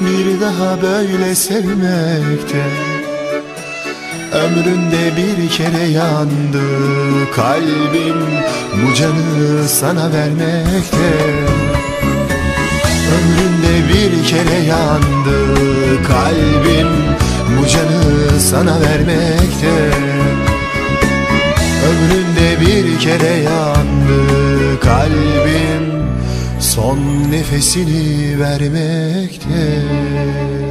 Bir daha böyle sevmekte. Ömründe bir kere yandı kalbim Bu canı sana vermekte. Ömründe bir kere yandı kalbim Bu canı sana vermekte. Ömründe bir kere yandı nefesini vermekte